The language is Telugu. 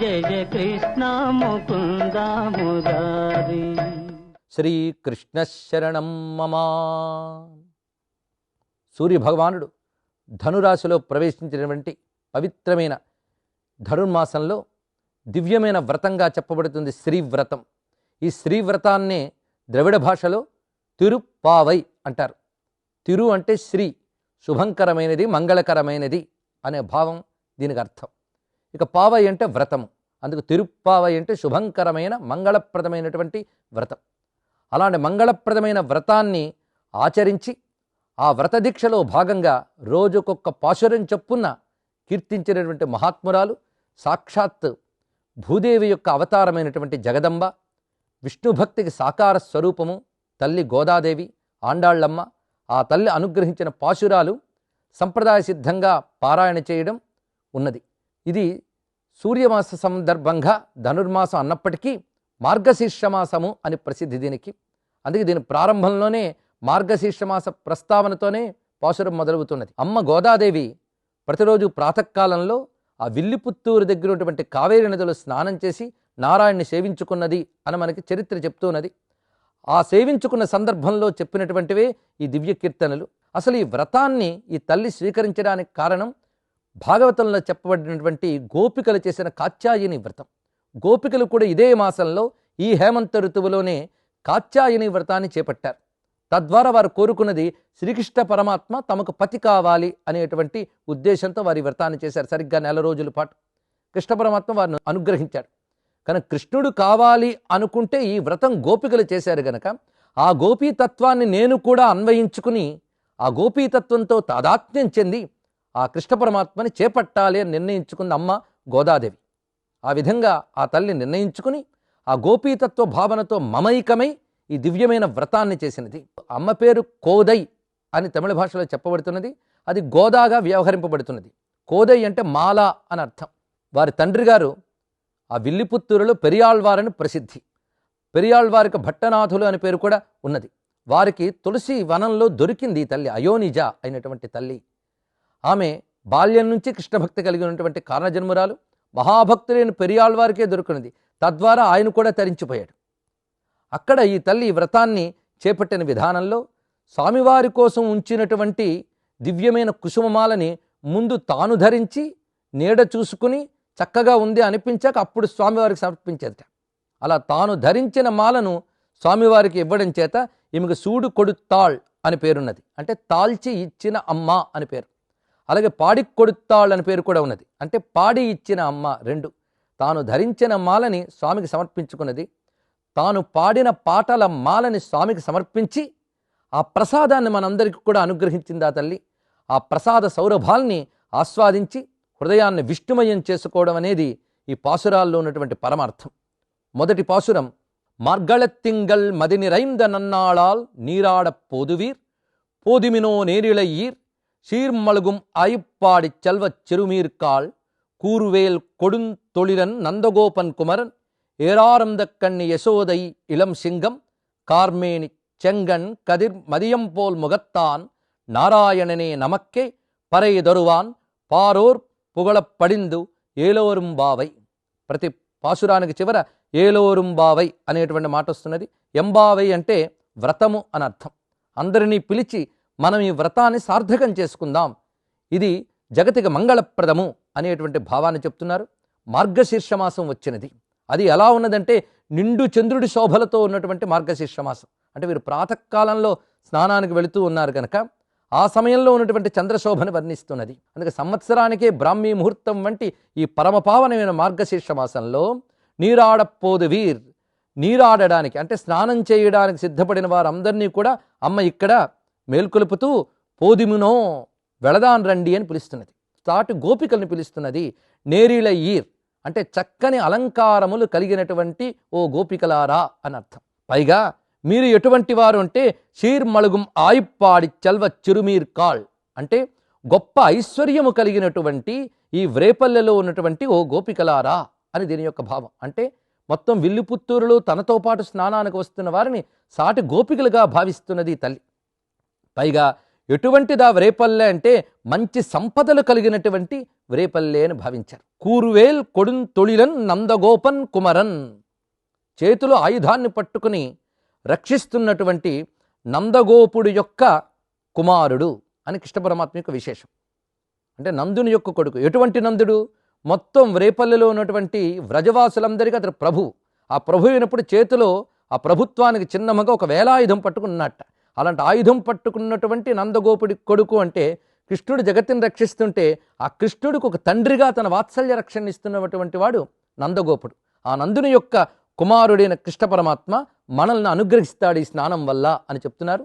జయ జయ కృష్ణ ముకుంద మురారి శ్రీకృష్ణ శరణం మమా. సూర్యభగవానుడు ధనురాశిలో ప్రవేశించినటువంటి పవిత్రమైన ధనుర్మాసంలో దివ్యమైన వ్రతంగా చెప్పబడుతుంది శ్రీవ్రతం. ఈ శ్రీవ్రతాన్నే ద్రవిడ భాషలో తిరుప్పావై అంటారు. తిరు అంటే శ్రీ శుభంకరమైనది మంగళకరమైనది అనే భావం దీనికి అర్థం ఇక పావై అంటే వ్రతము. అందుకు తిరుప్పావై అంటే శుభంకరమైన మంగళప్రదమైనటువంటి వ్రతం. అలాంటి మంగళప్రదమైన వ్రతాన్ని ఆచరించి ఆ వ్రత దీక్షలో భాగంగా రోజుకొక్క పాశురం చొప్పున కీర్తించినటువంటి మహాత్మురాలు సాక్షాత్ భూదేవి యొక్క అవతారమైనటువంటి జగదంబ విష్ణు భక్తికి సాకార స్వరూపము తల్లి గోదాదేవి ఆండాళ్ళమ్మ ఆ తల్లి అనుగ్రహించిన పాశురాలు సంప్రదాయ సిద్ధంగా పారాయణ చేయడం ఉన్నది. ఇది సూర్యమాస సందర్భంగా ధనుర్మాసం అన్నప్పటికీ మార్గశీర్షమాసము అని ప్రసిద్ధి దీనికి. అందుకే దీని ప్రారంభంలోనే మార్గశీర్షమాస ప్రస్తావనతోనే పాశురం మొదలవుతున్నది. అమ్మ గోదాదేవి ప్రతిరోజు ప్రాతకాలంలో ఆ విల్లిపుత్తూరు దగ్గర ఉన్నటువంటి కావేరి నదిలో స్నానం చేసి నారాయణ్ణి సేవించుకున్నది అని మనకి చరిత్ర చెప్తున్నది. ఆ సేవించుకున్న సందర్భంలో చెప్పినటువంటివే ఈ దివ్య కీర్తనలు అసలు ఈ వ్రతాన్ని ఈ తల్లి స్వీకరించడానికి కారణం భాగవతంలో చెప్పబడినటువంటి గోపికలు చేసిన కాత్యాయని వ్రతం. గోపికలు కూడా ఇదే మాసంలో ఈ హేమంత ఋతువులోనే కాత్యాయని వ్రతాన్ని చేపట్టారు. తద్వారా వారు కోరుకున్నది శ్రీకృష్ణ పరమాత్మ తమకు పతి కావాలి అనేటువంటి ఉద్దేశంతో వారి వ్రతాన్ని చేశారు. సరిగ్గా నెల రోజుల పాటు కృష్ణ పరమాత్మ వారిని అనుగ్రహించాడు. కానీ కృష్ణుడు కావాలి అనుకుంటే ఈ వ్రతం గోపికలు చేశారు గనక ఆ గోపీతత్వాన్ని నేను కూడా అన్వయించుకుని ఆ గోపీతత్వంతో తాదాత్మ్యం చెంది ఆ కృష్ణ పరమాత్మని చేపట్టాలి అని నిర్ణయించుకుంది అమ్మ గోదాదేవి. ఆ విధంగా ఆ తల్లి నిర్ణయించుకుని ఆ గోపీతత్వ భావనతో మమైకమై ఈ దివ్యమైన వ్రతాన్ని చేసినది. అమ్మ పేరు కోదై అని తమిళ భాషలో చెప్పబడుతున్నది. అది గోదాగా వ్యవహరింపబడుతున్నది. కోదై అంటే మాల అని అర్థం. వారి తండ్రి గారు ఆ విల్లిపుత్తూరులో పెరియాళ్వారని ప్రసిద్ధి. పెరియాళ్వారికి భట్టనాథులు అనే పేరు కూడా ఉన్నది. వారికి తులసి వనంలో దొరికింది ఈ తల్లి అయోనిజ అయినటువంటి తల్లి. ఆమె బాల్యం నుంచి కృష్ణభక్తి కలిగి ఉన్నటువంటి కారణజన్మురాలు మహాభక్తులైన పెరియాళ్ వారికే దొరికినది తద్వారా ఆయన కూడా తరించిపోయాడు. అక్కడ ఈ తల్లి ఈ వ్రతాన్ని చేపట్టిన విధానంలో స్వామివారి కోసం ఉంచినటువంటి దివ్యమైన కుసుమమాలని ముందు తాను ధరించి నీడ చూసుకుని చక్కగా ఉంది అనిపించాక అప్పుడు స్వామివారికి సమర్పించేదట. అలా తాను ధరించిన మాలను స్వామివారికి ఇవ్వడం చేత ఈమెకు సూడు కొడుతాళ్ అని పేరున్నది. అంటే తాల్చి ఇచ్చిన అమ్మ అని పేరు. అలాగే పాడి కొడుతాళ్ళని పేరు కూడా ఉన్నది. అంటే పాడి ఇచ్చిన అమ్మ రెండు. తాను ధరించిన మాలని స్వామికి సమర్పించుకున్నది. తాను పాడిన పాటల మాలని స్వామికి సమర్పించి ఆ ప్రసాదాన్ని మనందరికీ కూడా అనుగ్రహించింది ఆ తల్లి? ఆ ప్రసాద సౌరభాల్ని ఆస్వాదించి హృదయాన్ని విష్ణుమయం చేసుకోవడం అనేది ఈ పాసురాల్లో ఉన్నటువంటి పరమార్థం. మొదటి పాసురం మార్గళతింగల్ మదినిరైంద నన్నాళాల్ నీరాడ పోదువీర్ పోదిమినో నేరిళయ్యీర్ சீர்மழுகும் ஆயிப்பாடிச் செல்வச் சிறுமீர்கால் கூறுவேல் கொடுந்தொழிலன் நந்தகோபன் குமரன் ஏராரந்த கண்ணி யசோதை இளம் சிங்கம் கார்மேனி செங்கன் கதிர் மதியம் போல் முகத்தான் நாராயணனே நமக்கே பறை దొరువాన్ పారోర్ పుగళపడిందు ఏలోరుంబావై ప్రతి పాసురానికి చివర ఏలోరుంబావై అనేటువంటి మాట వస్తున్నది ఎంబావై అంటే వ్రతము అని అర్థం అందరినీ పిలిచి మనం ఈ వ్రతాన్ని సార్థకం చేసుకుందాం. ఇది జగతికి మంగళప్రదము అనేటువంటి భావాన్ని చెప్తున్నారు. మార్గశీర్షమాసం వచ్చినది. అది ఎలా ఉన్నదంటే నిండు చంద్రుడి శోభలతో ఉన్నటువంటి మార్గశీర్షమాసం. అంటే వీరు ప్రాతకాలంలో స్నానానికి వెళుతూ ఉన్నారు కనుక ఆ సమయంలో ఉన్నటువంటి చంద్రశోభను వర్ణిస్తున్నది. అందుకే సంవత్సరానికే బ్రాహ్మీ ముహూర్తం వంటి ఈ పరమపావనమైన మార్గశీర్ష మాసంలో నీరాడపోదు వీర్ నీరాడడానికి అంటే స్నానం చేయడానికి సిద్ధపడిన వారందరినీ కూడా అమ్మ ఇక్కడ మేల్కొలుపుతూ పోదిమునో వెళదాన్ రండి అని పిలుస్తున్నది. సాటి గోపికల్ని పిలుస్తున్నది నేరిల ఈర్ అంటే చక్కని అలంకారములు కలిగినటువంటి ఓ గోపికలారా అని అర్థం. పైగా మీరు ఎటువంటి వారు అంటే షీర్మళగుం ఆయిప్పాడి చల్వ చిరుమీర్ కాల్ అంటే గొప్ప ఐశ్వర్యము కలిగినటువంటి ఈ వ్రేపల్లెలో ఉన్నటువంటి ఓ గోపికలారా అని దీని యొక్క భావం. అంటే మొత్తం విల్లుపుత్తూరులో తనతో పాటు స్నానానికి వస్తున్న వారిని సాటి గోపికలుగా భావిస్తున్నది తల్లి. పైగా ఎటువంటిదా వ్రేపల్లె అంటే మంచి సంపదలు కలిగినటువంటి వ్రేపల్లె అని భావించారు. కూరువేల్ కొడున్ తొళిలన్ నందగోపన్ కుమరన్ చేతిలో ఆయుధాన్ని పట్టుకుని రక్షిస్తున్నటువంటి నందగోపుడు యొక్క కుమారుడు అని కృష్ణపరమాత్మ యొక్క విశేషం. అంటే నందుని యొక్క కొడుకు. ఎటువంటి నందుడు? మొత్తం వ్రేపల్లెలో ఉన్నటువంటి వ్రజవాసులందరికీ అతడు ప్రభు. ఆ ప్రభు అయినప్పుడు చేతిలో ఆ ప్రభుత్వానికి చిన్నమగా ఒక వేలాయుధం పట్టుకున్నట్ట. అలాంటి ఆయుధం పట్టుకున్నటువంటి నందగోపుడి కొడుకు అంటే కృష్ణుడు జగత్తుని రక్షిస్తుంటే ఆ కృష్ణుడికి ఒక తండ్రిగా తన వాత్సల్య రక్షణ ఇస్తున్నటువంటి వాడు నందగోపుడు. ఆ నందుని యొక్క కుమారుడైన కృష్ణ పరమాత్మ మనల్ని అనుగ్రహిస్తాడు ఈ స్నానం వల్ల అని చెప్తున్నారు.